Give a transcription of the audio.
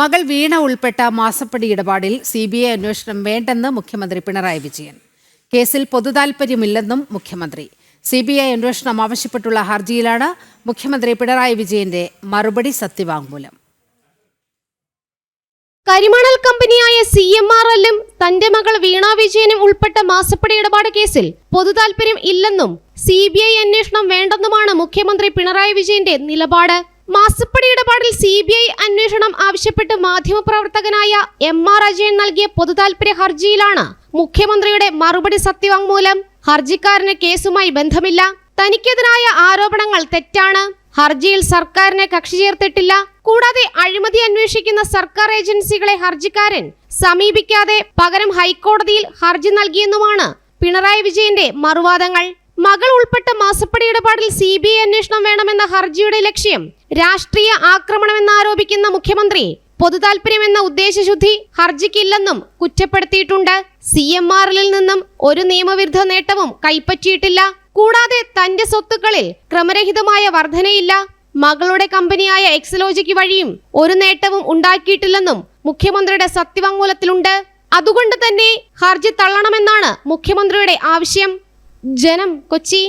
മകൾ വീണ ഉൾപ്പെട്ട മാസപ്പടി ഇടപാടിൽ സി ബി ഐ അന്വേഷണം വേണ്ടെന്ന് മുഖ്യമന്ത്രി പിണറായി വിജയൻ. കേസിൽ പൊതുതാൽപര്യമില്ലെന്നും മുഖ്യമന്ത്രി. സി ബി ഐ അന്വേഷണം ആവശ്യപ്പെട്ടുള്ള ഹർജിയിലാണ് മുഖ്യമന്ത്രി പിണറായി വിജയന്റെ മറുപടി സത്യവാങ്മൂലം. കരിമണൽ കമ്പനിയായ സി എം ആർ എല്ലും തന്റെ മകൾ വീണ വിജയനും ഉൾപ്പെട്ട മാസപ്പടി ഇടപാട് കേസിൽ പൊതുതാൽപര്യം ഇല്ലെന്നും സി ബി ഐ അന്വേഷണം വേണ്ടെന്നുമാണ് മുഖ്യമന്ത്രി പിണറായി വിജയന്റെ നിലപാട്. മാസപ്പടി ഇടപാടിൽ സി ബി ഐ അന്വേഷണം ആവശ്യപ്പെട്ട് മാധ്യമപ്രവർത്തകനായ എം ആർ അജയൻ നൽകിയ പൊതുതാൽപര്യ ഹർജിയിലാണ് മുഖ്യമന്ത്രിയുടെ മറുപടി സത്യവാങ്മൂലം. ഹർജിക്കാരന് കേസുമായി ബന്ധമില്ല. തനിക്കെതിരായ ആരോപണങ്ങൾ തെറ്റാണ്. ഹർജിയിൽ സർക്കാരിനെ കക്ഷി ചേർത്തിട്ടില്ല. കൂടാതെ അഴിമതി അന്വേഷിക്കുന്ന സർക്കാർ ഏജൻസികളെ ഹർജിക്കാരൻ സമീപിക്കാതെ പകരം ഹൈക്കോടതിയിൽ ഹർജി നൽകിയെന്നുമാണ് പിണറായി വിജയന്റെ മറുവാദങ്ങൾ. മകൾ ഉൾപ്പെട്ട മാസപ്പടി ഇടപാടിൽ സി ബി ഐ അന്വേഷണം വേണമെന്ന ഹർജിയുടെ ലക്ഷ്യം രാഷ്ട്രീയ ആക്രമണമെന്നാരോപിക്കുന്ന മുഖ്യമന്ത്രി പൊതുതാൽപര്യമെന്ന ഉദ്ദേശശുദ്ധി ഹർജിക്കില്ലെന്നും കുറ്റപ്പെടുത്തിയിട്ടുണ്ട്. സി എം ആറിൽ നിന്നും ഒരു നിയമവിരുദ്ധ നേട്ടവും കൈപ്പറ്റിയിട്ടില്ല. കൂടാതെ തന്റെ സ്വത്തുക്കളിൽ ക്രമരഹിതമായ വർധനയില്ല. മകളുടെ കമ്പനിയായ എക്സലോജിക്ക് വഴിയും ഒരു നേട്ടവും ഉണ്ടാക്കിയിട്ടില്ലെന്നും മുഖ്യമന്ത്രിയുടെ സത്യവാങ്മൂലത്തിലുണ്ട്. അതുകൊണ്ട് തന്നെ ഹർജി തള്ളണമെന്നാണ് മുഖ്യമന്ത്രിയുടെ ആവശ്യം. ജനം കൊച്ചി